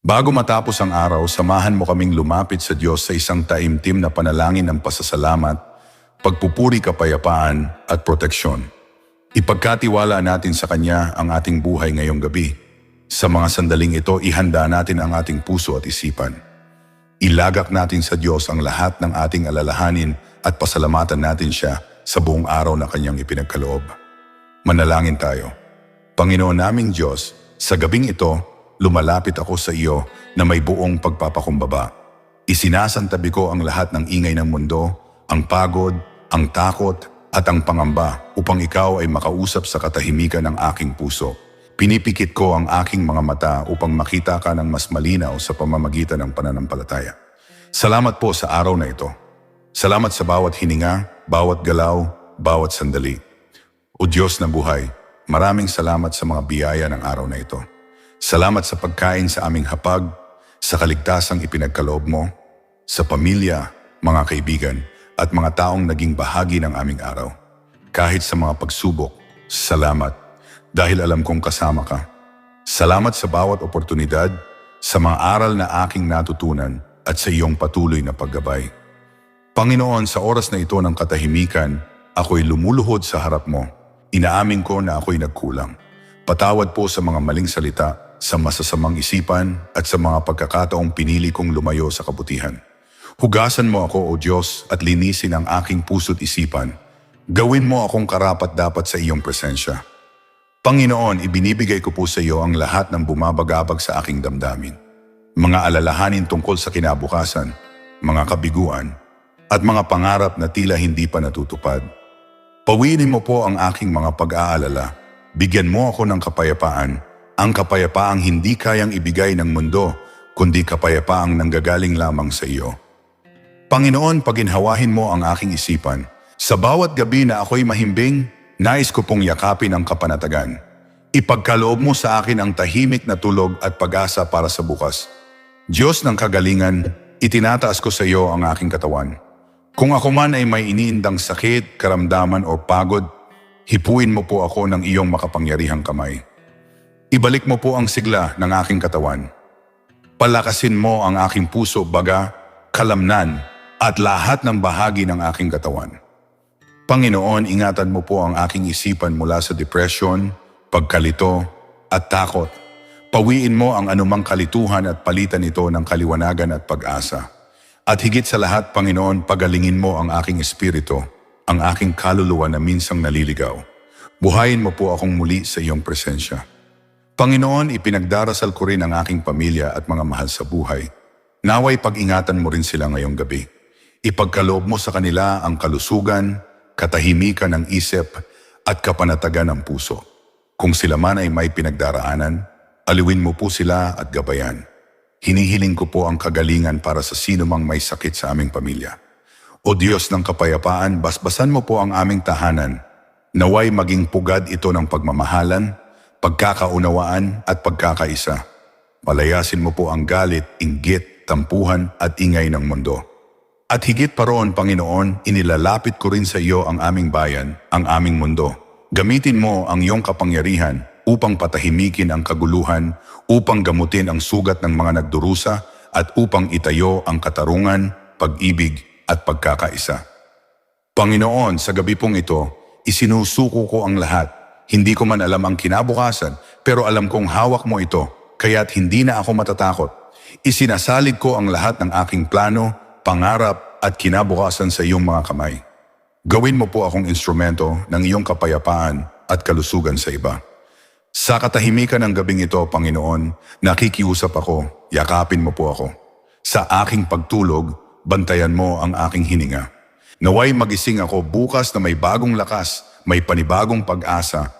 Bago matapos ang araw, samahan mo kaming lumapit sa Diyos sa isang taimtim na panalangin ng pasasalamat, pagpupuri kapayapaan at proteksyon. Ipagkatiwala natin sa Kanya ang ating buhay ngayong gabi. Sa mga sandaling ito, ihanda natin ang ating puso at isipan. Ilagak natin sa Diyos ang lahat ng ating alalahanin at pasalamatan natin siya sa buong araw na Kanyang ipinagkaloob. Manalangin tayo. Panginoon naming Diyos, sa gabing ito, lumalapit ako sa iyo na may buong pagpapakumbaba. Isinasantabi ko ang lahat ng ingay ng mundo, ang pagod, ang takot, at ang pangamba upang ikaw ay makausap sa katahimikan ng aking puso. Pinipikit ko ang aking mga mata upang makita ka ng mas malinaw sa pamamagitan ng pananampalataya. Salamat po sa araw na ito. Salamat sa bawat hininga, bawat galaw, bawat sandali. O Diyos na buhay, maraming salamat sa mga biyaya ng araw na ito. Salamat sa pagkain sa aming hapag, sa kaligtasang ipinagkaloob mo, sa pamilya, mga kaibigan, at mga taong naging bahagi ng aming araw. Kahit sa mga pagsubok, salamat dahil alam kong kasama ka. Salamat sa bawat oportunidad, sa mga aral na aking natutunan at sa iyong patuloy na paggabay. Panginoon, sa oras na ito ng katahimikan, ako'y lumuluhod sa harap mo. Inaamin ko na ako'y nagkulang. Patawad po sa mga maling salita, sa masasamang isipan at sa mga pagkakataong pinili kong lumayo sa kabutihan. Hugasan mo ako, O Diyos, at linisin ang aking puso't isipan. Gawin mo akong karapat dapat sa iyong presensya. Panginoon, ibinibigay ko po sa iyo ang lahat ng bumabagabag sa aking damdamin. Mga alalahanin tungkol sa kinabukasan, mga kabiguan, at mga pangarap na tila hindi pa natutupad. Pawinin mo po ang aking mga pag-aalala. Bigyan mo ako ng kapayapaan, ang kapayapaang hindi kayang ibigay ng mundo, kundi kapayapaang nanggagaling lamang sa iyo. Panginoon, paginhawahin mo ang aking isipan. Sa bawat gabi na ako'y mahimbing, nais ko pong yakapin ang kapanatagan. Ipagkaloob mo sa akin ang tahimik na tulog at pag-asa para sa bukas. Diyos ng kagalingan, itinataas ko sa iyo ang aking katawan. Kung ako man ay may iniindang sakit, karamdaman o pagod, hipuin mo po ako ng iyong makapangyarihang kamay. Ibalik mo po ang sigla ng aking katawan. Palakasin mo ang aking puso, baga, kalamnan, at lahat ng bahagi ng aking katawan. Panginoon, ingatan mo po ang aking isipan mula sa depression, pagkalito, at takot. Pawiin mo ang anumang kalituhan at palitan ito ng kaliwanagan at pag-asa. At higit sa lahat, Panginoon, pagalingin mo ang aking espiritu, ang aking kaluluwa na minsang naliligaw. Buhayin mo po akong muli sa iyong presensya. Panginoon, ipinagdarasal ko rin ang aking pamilya at mga mahal sa buhay. Naway pag-ingatan mo rin sila ngayong gabi. Ipagkaloob mo sa kanila ang kalusugan, katahimikan ng isip at kapanatagan ng puso. Kung sila man ay may pinagdaraanan, aliwin mo po sila at gabayan. Hinihiling ko po ang kagalingan para sa sino mang may sakit sa aming pamilya. O Diyos ng kapayapaan, basbasan mo po ang aming tahanan. Naway maging pugad ito ng pagmamahalan, pagkakaunawaan at pagkakaisa. Palayasin mo po ang galit, inggit, tampuhan at ingay ng mundo. At higit pa roon, Panginoon, inilalapit ko rin sa iyo ang aming bayan, ang aming mundo. Gamitin mo ang iyong kapangyarihan upang patahimikin ang kaguluhan, upang gamutin ang sugat ng mga nagdurusa, at upang itayo ang katarungan, pag-ibig at pagkakaisa. Panginoon, sa gabi pong ito, isinusuko ko ang lahat. Hindi ko man alam ang kinabukasan, pero alam kong hawak mo ito, kaya't hindi na ako matatakot. Isinasalig ko ang lahat ng aking plano, pangarap at kinabukasan sa iyong mga kamay. Gawin mo po akong instrumento ng iyong kapayapaan at kalusugan sa iba. Sa katahimikan ng gabing ito, Panginoon, nakikiusap ako, yakapin mo po ako. Sa aking pagtulog, bantayan mo ang aking hininga. Naway magising ako bukas na may bagong lakas, may panibagong pag-asa,